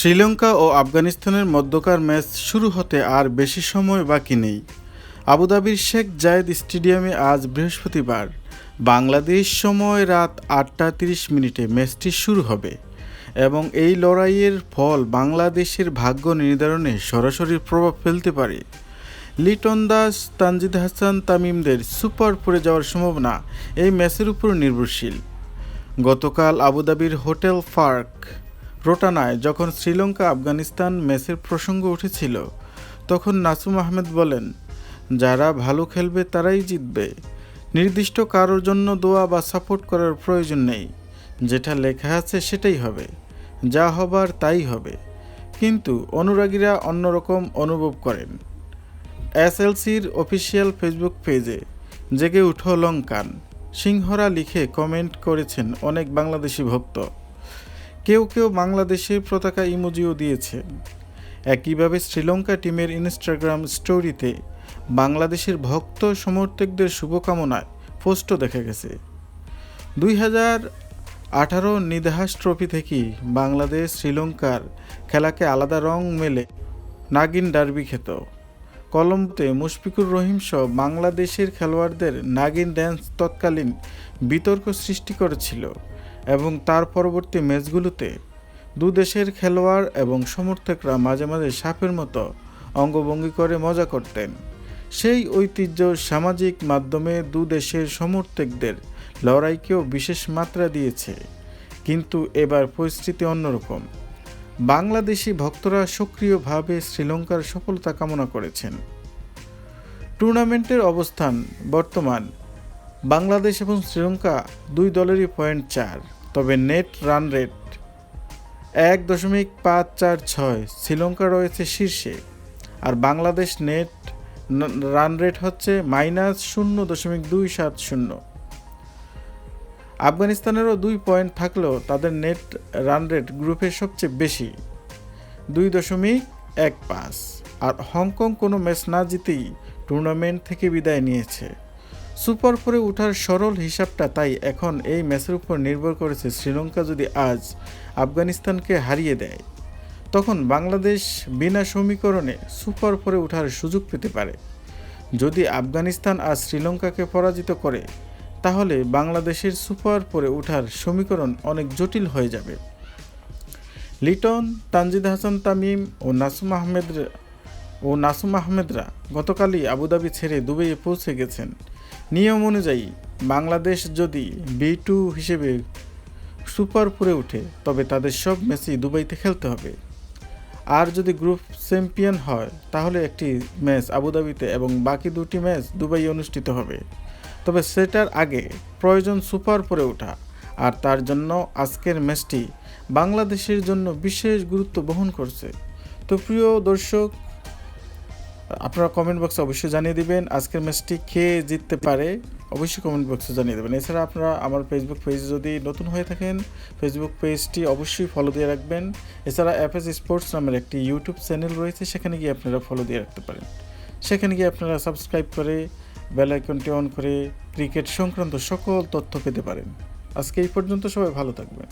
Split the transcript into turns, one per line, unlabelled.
শ্রীলঙ্কা ও আফগানিস্তানের মধ্যকার ম্যাচ শুরু হতে আর বেশি সময় বাকি নেই। আবুধাবির শেখ জায়েদ স্টেডিয়ামে আজ বৃহস্পতিবার বাংলাদেশ সময় রাত আটটা তিরিশ মিনিটে ম্যাচটি শুরু হবে এবং এই লড়াইয়ের ফল বাংলাদেশের ভাগ্য নির্ধারণে সরাসরি প্রভাব ফেলতে পারে। লিটন দাস, তানজিদ হাসান, তামিমদের সুপার পড়ে যাওয়ার সম্ভাবনা এই ম্যাচের উপর নির্ভরশীল। গতকাল আবুধাবির হোটেল পার্ক রোটানায় যখন শ্রীলঙ্কা, আফগানিস্তান ম্যাচের প্রসঙ্গ উঠেছিল, তখন নাসুম আহমেদ বলেন, যারা ভালো খেলবে তারাই জিতবে। নির্দিষ্ট কারোর জন্য দোয়া বা সাপোর্ট করার প্রয়োজন নেই। যেটা লেখা আছে সেটাই হবে। যা হবার তাই হবে। কিন্তু অনুরাগীরা অন্যরকম অনুভব করেন। এসএলসির অফিসিয়াল ফেসবুক পেজে জেগে উঠো লঙ্কান। সিংহরা লিখে কমেন্ট করেছেন অনেক বাংলাদেশি ভক্ত। কেউ কেউ বাংলাদেশের পতাকা ইমোজিও দিয়েছেন একইভাবে শ্রীলঙ্কা টিমের ইনস্টাগ্রাম স্টোরিতে বাংলাদেশের ভক্ত সমর্থকদের শুভকামনায় পোস্টও দেখা গেছে। দুই হাজার আঠারো নিদাহাস ট্রফি থেকেই বাংলাদেশ শ্রীলঙ্কার খেলাকে আলাদা রং মেলে নাগিন ডার্বি খেত। কলম্বোতে মুশফিকুর রহিম সহ বাংলাদেশের খেলোয়াড়দের নাগিন ড্যান্স তৎকালীন বিতর্ক সৃষ্টি করেছিল। এবং তার পরবর্তী ম্যাচগুলোতে দু দেশের খেলোয়াড় এবং সমর্থকরা মাঝে মাঝে সাপের মতো অঙ্গভঙ্গি করে মজা করতেন। সেই ঐতিহ্য সামাজিক মাধ্যমে দু দেশের সমর্থকদের লড়াইকেও বিশেষ মাত্রা দিয়েছে। কিন্তু এবার পরিস্থিতি অন্যরকম। বাংলাদেশি ভক্তরা সক্রিয়ভাবে শ্রীলঙ্কার সফলতা কামনা করেছেন। টুর্নামেন্টের অবস্থান বর্তমান। বাংলাদেশ এবং শ্রীলঙ্কা দুই দলেরই পয়েন্ট চার। তবে নেট রান রেট এক দশমিক পাঁচ চার ছয়, শ্রীলঙ্কা রয়েছে শীর্ষে। আর বাংলাদেশ নেট রান রেট হচ্ছে মাইনাস শূন্য দশমিক দুই সাত শূন্য। আফগানিস্তানেরও দুই পয়েন্ট থাকলেও তাদের নেট রান রেট গ্রুপের সবচেয়ে বেশি, দুই দশমিক এক পাঁচ। আর হংকং কোনো ম্যাচ না জিতেই টুর্নামেন্ট থেকে বিদায় নিয়েছে। সুপার ফোরে ওঠার সরল হিসাবটা তাই এখন এই ম্যাচের উপর নির্ভর করেছে শ্রীলঙ্কা যদি আজ আফগানিস্তানকে হারিয়ে দেয়। তখন বাংলাদেশ বিনা সমীকরণে সুপার ফোরে ওঠার সুযোগ পেতে পারে। যদি আফগানিস্তান আজ শ্রীলঙ্কাকে পরাজিত করে, তাহলে বাংলাদেশের সুপার পরে ওঠার সমীকরণ অনেক জটিল হয়ে যাবে। লিটন, তানজিদ হাসান তামিম ও নাসুম আহমেদ ও নাসুম আহমেদরা গতকালই আবুধাবি ছেড়ে দুবাইয়ে পৌঁছে গেছেন। নিয়ম অনুযায়ী বাংলাদেশ যদি বি টু হিসেবে সুপার পরে ওঠে, তবে তাদের সব ম্যাচই দুবাইতে খেলতে হবে। আর যদি গ্রুপ চ্যাম্পিয়ন হয়, তাহলে একটি ম্যাচ আবুধাবিতে এবং বাকি দুটি ম্যাচ দুবাই অনুষ্ঠিত হবে। তবে সেটার আগে প্রয়োজন সুপার পরে ওঠা, আর তার জন্য আজকের ম্যাচটি বাংলাদেশের জন্য বিশেষ গুরুত্ব বহন করছে। তো প্রিয় দর্শক আপনারা কমেন্ট বক্সে অবশ্যই জানিয়ে দিবেন, আজকের ম্যাচটি কে জিততে পারে, অবশ্যই কমেন্ট বক্সে জানিয়ে দেবেন। এছাড়া আপনারা আমার ফেসবুক পেজ যদি নতুন হয়ে থাকেন ফেসবুক পেজটি অবশ্যই ফলো দিয়ে রাখবেন। এছাড়া এফএস স্পোর্টস নামের একটি ইউটিউব চ্যানেল রয়েছে, সেখানে গিয়ে আপনারা ফলো দিয়ে রাখতে পারেন। সেখানে গিয়ে আপনারা সাবস্ক্রাইব করে বেল আইকনটি অন করে ক্রিকেট সংক্রান্ত সকল তথ্য পেতে পারেন। আজকে এই পর্যন্ত সবাই ভালো থাকবেন।